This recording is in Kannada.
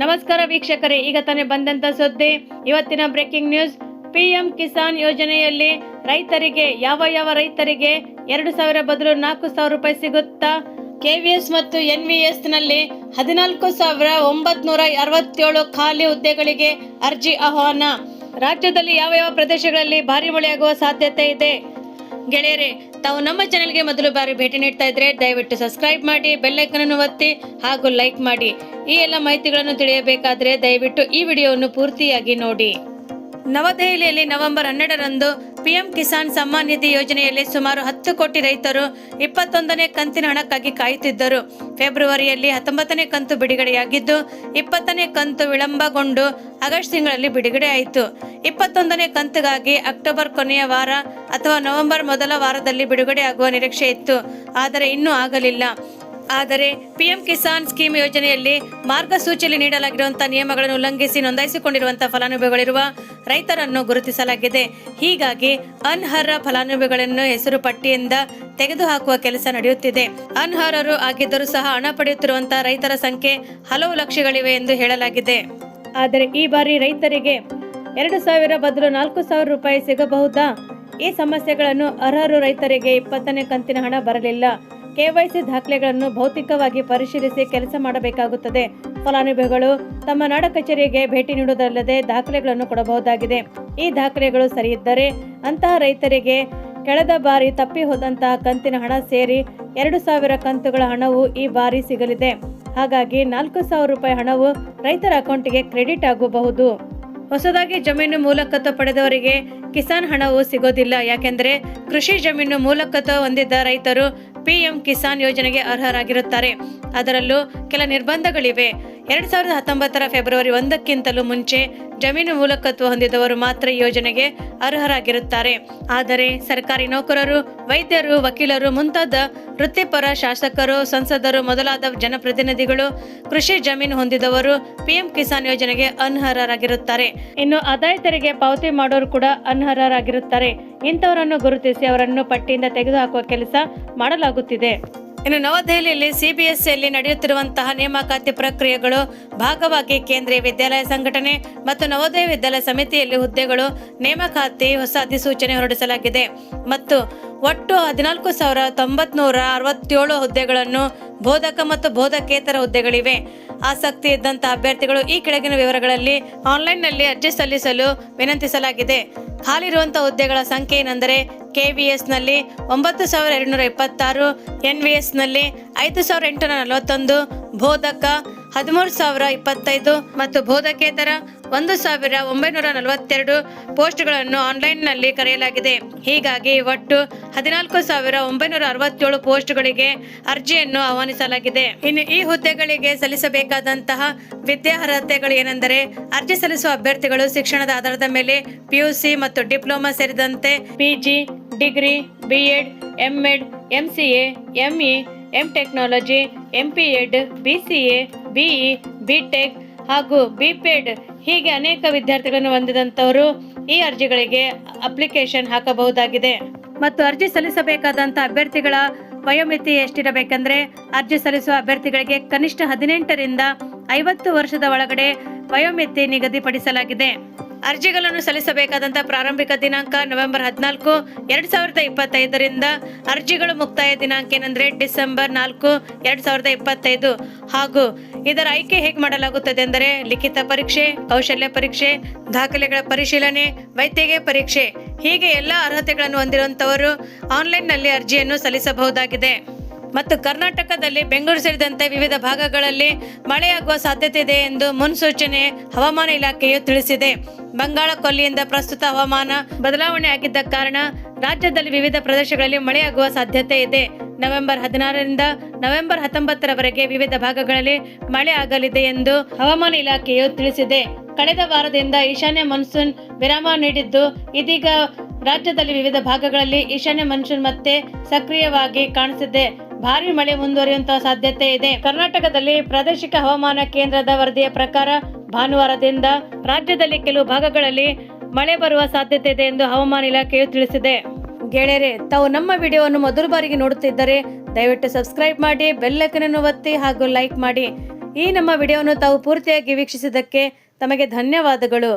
ನಮಸ್ಕಾರ ವೀಕ್ಷಕರೇ, ಈಗ ತಾನೇ ಬಂದಂತ ಸುದ್ದಿ. ಇವತ್ತಿನ ಬ್ರೇಕಿಂಗ್ ನ್ಯೂಸ್ ಪಿಎಂ ಕಿಸಾನ್ ಯೋಜನೆಯಲ್ಲಿ ರೈತರಿಗೆ, ಯಾವ ಯಾವ ರೈತರಿಗೆ ಎರಡು ಸಾವಿರ ಬದಲು ನಾಲ್ಕು ಸಾವಿರ ರೂಪಾಯಿ ಸಿಗುತ್ತಾ? ಕೆವಿಎಸ್ ಮತ್ತು ಎನ್ವಿಎಸ್ನಲ್ಲಿ ಹದಿನಾಲ್ಕು ಸಾವಿರ ಒಂಬತ್ನೂರ ಅರವತ್ತೇಳು ಖಾಲಿ ಹುದ್ದೆಗಳಿಗೆ ಅರ್ಜಿ ಆಹ್ವಾನ. ರಾಜ್ಯದಲ್ಲಿ ಯಾವ ಯಾವ ಪ್ರದೇಶಗಳಲ್ಲಿ ಭಾರಿ ಮಳೆಯಾಗುವ ಸಾಧ್ಯತೆ ಇದೆ? ಗೆಳೆಯರೇ, ತಾವು ನಮ್ಮ ಚಾನೆಲ್ಗೆ ಮೊದಲು ಬಾರಿ ಭೇಟಿ ನೀಡ್ತಾ ಇದ್ರೆ ದಯವಿಟ್ಟು ಸಬ್ಸ್ಕ್ರೈಬ್ ಮಾಡಿ ಬೆಲ್ಲೈಕನ್ ಅನ್ನು ಒತ್ತಿ ಹಾಗೂ ಲೈಕ್ ಮಾಡಿ. ಈ ಎಲ್ಲ ಮಾಹಿತಿಗಳನ್ನು ತಿಳಿಯಬೇಕಾದ್ರೆ ದಯವಿಟ್ಟು ಈ ವಿಡಿಯೋವನ್ನು ಪೂರ್ತಿಯಾಗಿ ನೋಡಿ. ನವದೆಹಲಿಯಲ್ಲಿ ನವೆಂಬರ್ ಹನ್ನೆರಡರಂದು ಪಿಎಂ ಕಿಸಾನ್ ಸಮ್ಮಾನ್ ನಿಧಿ ಯೋಜನೆಯಲ್ಲಿ ಸುಮಾರು ಹತ್ತು ಕೋಟಿ ರೈತರು ಇಪ್ಪತ್ತೊಂದನೇ ಕಂತಿನ ಹಣಕ್ಕಾಗಿ ಕಾಯುತ್ತಿದ್ದರು. ಫೆಬ್ರವರಿಯಲ್ಲಿ ಹತ್ತೊಂಬತ್ತನೇ ಕಂತು ಬಿಡುಗಡೆಯಾಗಿದ್ದು, ಇಪ್ಪತ್ತನೇ ಕಂತು ವಿಳಂಬಗೊಂಡು ಆಗಸ್ಟ್ ತಿಂಗಳಲ್ಲಿ ಬಿಡುಗಡೆ ಆಯಿತು ಇಪ್ಪತ್ತೊಂದನೇ ಕಂತಿಗಾಗಿ ಅಕ್ಟೋಬರ್ ಕೊನೆಯ ವಾರ ಅಥವಾ ನವೆಂಬರ್ ಮೊದಲ ವಾರದಲ್ಲಿ ಬಿಡುಗಡೆ ಆಗುವ ನಿರೀಕ್ಷೆ ಇತ್ತು. ಆದರೆ ಇನ್ನೂ ಆಗಲಿಲ್ಲ. ಆದರೆ ಪಿಎಂ ಕಿಸಾನ್ ಸ್ಕೀಮ್ ಯೋಜನೆಯಲ್ಲಿ ಮಾರ್ಗಸೂಚಿಯಲ್ಲಿ ನೀಡಲಾಗಿರುವಂತಹ ನಿಯಮಗಳನ್ನು ಉಲ್ಲಂಘಿಸಿ ನೋಂದಾಯಿಸಿಕೊಂಡಿರುವಂತಹ ಫಲಾನುಭವಿಗಳಿರುವ ರೈತರನ್ನು ಗುರುತಿಸಲಾಗಿದೆ. ಹೀಗಾಗಿ ಅನ್ಹರ ಫಲಾನುಭವಿಗಳನ್ನು ಹೆಸರು ಪಟ್ಟಿಯಿಂದ ತೆಗೆದುಹಾಕುವ ಕೆಲಸ ನಡೆಯುತ್ತಿದೆ. ಅನ್ಹರರು ಆಗಿದ್ದರೂ ಸಹ ಹಣ ಪಡೆಯುತ್ತಿರುವಂತಹ ರೈತರ ಸಂಖ್ಯೆ ಹಲವು ಲಕ್ಷಗಳಿವೆ ಎಂದು ಹೇಳಲಾಗಿದೆ. ಆದರೆ ಈ ಬಾರಿ ರೈತರಿಗೆ ಎರಡು ಸಾವಿರ ಬದಲು ನಾಲ್ಕು ಸಾವಿರ ರೂಪಾಯಿ ಸಿಗಬಹುದಾ? ಈ ಸಮಸ್ಯೆಗಳನ್ನು ಅರ್ಹರು ರೈತರಿಗೆ ಇಪ್ಪತ್ತನೇ ಕಂತಿನ ಹಣ ಬರಲಿಲ್ಲ. ಕೆವೈಸಿ ದಾಖಲೆಗಳನ್ನು ಭೌತಿಕವಾಗಿ ಪರಿಶೀಲಿಸಿ ಕೆಲಸ ಮಾಡಬೇಕಾಗುತ್ತದೆ. ಫಲಾನುಭವಿಗಳು ತಮ್ಮ ನಾಡ ಕಚೇರಿಗೆ ಭೇಟಿ ನೀಡುವುದಲ್ಲದೆ ದಾಖಲೆಗಳನ್ನು ಕೊಡಬಹುದಾಗಿದೆ. ಈ ದಾಖಲೆಗಳು ಸರಿಯಿದ್ದರೆ ಅಂತಹ ರೈತರಿಗೆ ಕಳೆದ ಬಾರಿ ತಪ್ಪಿ ಹೋದಂತಹ ಕಂತಿನ ಹಣ ಸೇರಿ ಎರಡು ಸಾವಿರ ಕಂತುಗಳ ಹಣವು ಈ ಬಾರಿ ಸಿಗಲಿದೆ. ಹಾಗಾಗಿ ನಾಲ್ಕು ಸಾವಿರ ರೂಪಾಯಿ ಹಣವು ರೈತರ ಅಕೌಂಟ್ಗೆ ಕ್ರೆಡಿಟ್ ಆಗಬಹುದು. ಹೊಸದಾಗಿ ಜಮೀನು ಮೂಲಕತ್ವ ಪಡೆದವರಿಗೆ ಕಿಸಾನ್ ಹಣವು ಸಿಗೋದಿಲ್ಲ. ಯಾಕೆಂದರೆ ಕೃಷಿ ಜಮೀನು ಮೂಲಕತ್ವ ಹೊಂದಿದ್ದ ರೈತರು ಪಿಎಂ ಕಿಸಾನ್ ಯೋಜನೆಗೆ ಅರ್ಹರಾಗಿರುತ್ತಾರೆ. ಅದರಲ್ಲೂ ಕೆಲ ನಿರ್ಬಂಧಗಳಿವೆ. ಎರಡ್ ಸಾವಿರದ ಹತ್ತೊಂಬತ್ತರ ಫೆಬ್ರವರಿ ಒಂದಕ್ಕಿಂತಲೂ ಮುಂಚೆ ಜಮೀನು ಮೂಲಕತ್ವ ಹೊಂದಿದವರು ಮಾತ್ರ ಯೋಜನೆಗೆ ಅರ್ಹರಾಗಿರುತ್ತಾರೆ. ಆದರೆ ಸರ್ಕಾರಿ ನೌಕರರು, ವೈದ್ಯರು, ವಕೀಲರು ಮುಂತಾದ ವೃತ್ತಿಪರ ಶಾಸಕರು, ಸಂಸದರು ಮೊದಲಾದ ಜನಪ್ರತಿನಿಧಿಗಳು ಕೃಷಿ ಜಮೀನು ಹೊಂದಿದವರು ಪಿಎಂ ಕಿಸಾನ್ ಯೋಜನೆಗೆ ಅನರ್ಹರಾಗಿರುತ್ತಾರೆ. ಇನ್ನು ಆದಾಯ ತೆರಿಗೆ ಪಾವತಿ ಮಾಡೋರು ಕೂಡ ಅನರ್ಹರಾಗಿರುತ್ತಾರೆ. ಇಂಥವರನ್ನು ಗುರುತಿಸಿ ಅವರನ್ನು ಪಟ್ಟಿಯಿಂದ ತೆಗೆದುಹಾಕುವ ಕೆಲಸ ಮಾಡಲಾಗುತ್ತಿದೆ. ಇನ್ನು ನವದೆಹಲಿಯಲ್ಲಿ ಸಿಬಿಎಸ್ಇಯಲ್ಲಿ ನಡೆಯುತ್ತಿರುವಂತಹ ನೇಮಕಾತಿ ಪ್ರಕ್ರಿಯೆಗಳು ಭಾಗವಾಗಿ ಕೇಂದ್ರೀಯ ವಿದ್ಯಾಲಯ ಸಂಘಟನೆ ಮತ್ತು ನವೋದಯ ವಿದ್ಯಾಲಯ ಸಮಿತಿಯಲ್ಲಿ ಹುದ್ದೆಗಳು ನೇಮಕಾತಿ ಹೊಸ ಅಧಿಸೂಚನೆ ಹೊರಡಿಸಲಾಗಿದೆ. ಮತ್ತು ಒಟ್ಟು ಹದಿನಾಲ್ಕು ಸಾವಿರ ತೊಂಬತ್ನೂರ ಅರವತ್ತೇಳು ಹುದ್ದೆಗಳನ್ನು ಬೋಧಕ ಮತ್ತು ಬೋಧಕೇತರ ಹುದ್ದೆಗಳಿವೆ. ಆಸಕ್ತಿ ಇದ್ದಂಥ ಅಭ್ಯರ್ಥಿಗಳು ಈ ಕೆಳಗಿನ ವಿವರಗಳಲ್ಲಿ ಆನ್ಲೈನ್ನಲ್ಲಿ ಅರ್ಜಿ ಸಲ್ಲಿಸಲು ವಿನಂತಿಸಲಾಗಿದೆ. ಹಾಲಿರುವಂಥ ಹುದ್ದೆಗಳ ಸಂಖ್ಯೆ ಏನೆಂದರೆ ಕೆವಿಎಸ್ನಲ್ಲಿ ಒಂಬತ್ತು ಸಾವಿರ ಎರಡುನೂರ ಇಪ್ಪತ್ತಾರು ಎನ್ ವಿ ಎಸ್ನಲ್ಲಿ ಐದು ಸಾವಿರ ಎಂಟುನೂರ ನಲವತ್ತೊಂದು, ಬೋಧಕ ಹದಿಮೂರು ಸಾವಿರ ಇಪ್ಪತ್ತೈದು ಮತ್ತು ಬೋಧಕೇತರ ಒಂದು ಸಾವಿರ ಒಂಬೈನೂರ ನಲವತ್ತೆರಡು ಪೋಸ್ಟ್ಗಳನ್ನು ಆನ್ಲೈನ್ನಲ್ಲಿ ಕರೆಯಲಾಗಿದೆ. ಹೀಗಾಗಿ ಒಟ್ಟು ಹದಿನಾಲ್ಕು ಸಾವಿರ ಒಂಬೈನೂರ ಅರವತ್ತೇಳು ಪೋಸ್ಟ್ಗಳಿಗೆ ಅರ್ಜಿಯನ್ನು ಆಹ್ವಾನಿಸಲಾಗಿದೆ. ಇನ್ನು ಈ ಹುದ್ದೆಗಳಿಗೆ ಸಲ್ಲಿಸಬೇಕಾದಂತಹ ವಿದ್ಯಾರ್ಹತೆಗಳು ಏನೆಂದರೆ ಅರ್ಜಿ ಸಲ್ಲಿಸುವ ಅಭ್ಯರ್ಥಿಗಳು ಶಿಕ್ಷಣದ ಆಧಾರದ ಮೇಲೆ ಪಿಯುಸಿ ಮತ್ತು ಡಿಪ್ಲೊಮಾ ಸೇರಿದಂತೆ PG degree BEd MEd MCA ME M technology MPEd BCA BE tech ಹಾಗೂ ಬಿಪೆಡ್ ಹೀಗೆ ಅನೇಕ ವಿದ್ಯಾರ್ಥಿಗಳನ್ನು ಹೊಂದಿದಂಥವರು ಈ ಅರ್ಜಿಗಳಿಗೆ ಅಪ್ಲಿಕೇಶನ್ ಹಾಕಬಹುದಾಗಿದೆ. ಮತ್ತು ಅರ್ಜಿ ಸಲ್ಲಿಸಬೇಕಾದಂಥ ಅಭ್ಯರ್ಥಿಗಳ ವಯೋಮಿತಿ ಎಷ್ಟಿರಬೇಕೆಂದರೆ ಅರ್ಜಿ ಸಲ್ಲಿಸುವ ಅಭ್ಯರ್ಥಿಗಳಿಗೆ ಕನಿಷ್ಠ ಹದಿನೆಂಟರಿಂದ ಐವತ್ತು ವರ್ಷದ ಒಳಗಡೆ ವಯೋಮಿತಿ ನಿಗದಿಪಡಿಸಲಾಗಿದೆ. ಅರ್ಜಿಗಳನ್ನು ಸಲ್ಲಿಸಬೇಕಾದಂತ ಪ್ರಾರಂಭಿಕ ದಿನಾಂಕ ನವೆಂಬರ್ ಹದಿನಾಲ್ಕು, ಎರಡ್ ಸಾವಿರದ ಇಪ್ಪತ್ತೈದರಿಂದ ಅರ್ಜಿಗಳು ಮುಕ್ತಾಯ ದಿನಾಂಕ ಏನಂದ್ರೆ ಡಿಸೆಂಬರ್ ನಾಲ್ಕು, ಎರಡ್ ಸಾವಿರದ ಇಪ್ಪತ್ತೈದು. ಹಾಗೂ ಇದರ ಆಯ್ಕೆ ಹೇಗೆ ಮಾಡಲಾಗುತ್ತದೆ ಅಂದರೆ ಲಿಖಿತ ಪರೀಕ್ಷೆ, ಕೌಶಲ್ಯ ಪರೀಕ್ಷೆ, ದಾಖಲೆಗಳ ಪರಿಶೀಲನೆ, ವೈದ್ಯಕೀಯ ಪರೀಕ್ಷೆ ಹೀಗೆ ಎಲ್ಲ ಅರ್ಹತೆಗಳನ್ನು ಹೊಂದಿರುವಂತವರು ಆನ್ಲೈನ್ನಲ್ಲಿ ಅರ್ಜಿಯನ್ನು ಸಲ್ಲಿಸಬಹುದಾಗಿದೆ. ಮತ್ತು ಕರ್ನಾಟಕದಲ್ಲಿ ಬೆಂಗಳೂರು ಸೇರಿದಂತೆ ವಿವಿಧ ಭಾಗಗಳಲ್ಲಿ ಮಳೆಯಾಗುವ ಸಾಧ್ಯತೆ ಇದೆ ಎಂದು ಮುನ್ಸೂಚನೆ ಹವಾಮಾನ ಇಲಾಖೆಯು ತಿಳಿಸಿದೆ. ಬಂಗಾಳ ಕೊಲ್ಲಿಯಿಂದ ಪ್ರಸ್ತುತ ಹವಾಮಾನ ಬದಲಾವಣೆ ಆಗಿದ್ದ ಕಾರಣ ರಾಜ್ಯದಲ್ಲಿ ವಿವಿಧ ಪ್ರದೇಶಗಳಲ್ಲಿ ಮಳೆಯಾಗುವ ಸಾಧ್ಯತೆ ಇದೆ. ನವೆಂಬರ್ ಹದಿನಾರರಿಂದ ನವೆಂಬರ್ ಹತ್ತೊಂಬತ್ತರವರೆಗೆ ವಿವಿಧ ಭಾಗಗಳಲ್ಲಿ ಮಳೆ ಆಗಲಿದೆ ಎಂದು ಹವಾಮಾನ ಇಲಾಖೆಯು ತಿಳಿಸಿದೆ. ಕಳೆದ ವಾರದಿಂದ ಈಶಾನ್ಯ ಮಾನ್ಸೂನ್ ವಿರಾಮ ನೀಡಿದ್ದು, ಇದೀಗ ರಾಜ್ಯದಲ್ಲಿ ವಿವಿಧ ಭಾಗಗಳಲ್ಲಿ ಈಶಾನ್ಯ ಮಾನ್ಸೂನ್ ಮತ್ತೆ ಸಕ್ರಿಯವಾಗಿ ಕಾಣಿಸಿದೆ. ಭಾರಿ ಮಳೆ ಮುಂದುವರಿಯುವಂತಹ ಸಾಧ್ಯತೆ ಇದೆ. ಕರ್ನಾಟಕದಲ್ಲಿ ಪ್ರಾದೇಶಿಕ ಹವಾಮಾನ ಕೇಂದ್ರದ ವರದಿಯ ಪ್ರಕಾರ ಭಾನುವಾರದಿಂದ ರಾಜ್ಯದಲ್ಲಿ ಕೆಲವು ಭಾಗಗಳಲ್ಲಿ ಮಳೆ ಬರುವ ಸಾಧ್ಯತೆ ಇದೆ ಎಂದು ಹವಾಮಾನ ಇಲಾಖೆಯು ತಿಳಿಸಿದೆ. ಗೆಳೆಯರೆ, ತಾವು ನಮ್ಮ ವಿಡಿಯೋವನ್ನು ಮೊದಲ ಬಾರಿಗೆ ನೋಡುತ್ತಿದ್ದರೆ ದಯವಿಟ್ಟು ಸಬ್ಸ್ಕ್ರೈಬ್ ಮಾಡಿ, ಬೆಲ್ ಐಕನ್ ಅನ್ನು ಒತ್ತಿ ಹಾಗೂ ಲೈಕ್ ಮಾಡಿ. ಈ ನಮ್ಮ ವಿಡಿಯೋವನ್ನು ತಾವು ಪೂರ್ತಿಯಾಗಿ ವೀಕ್ಷಿಸಿದ್ದಕ್ಕೆ ತಮಗೆ ಧನ್ಯವಾದಗಳು.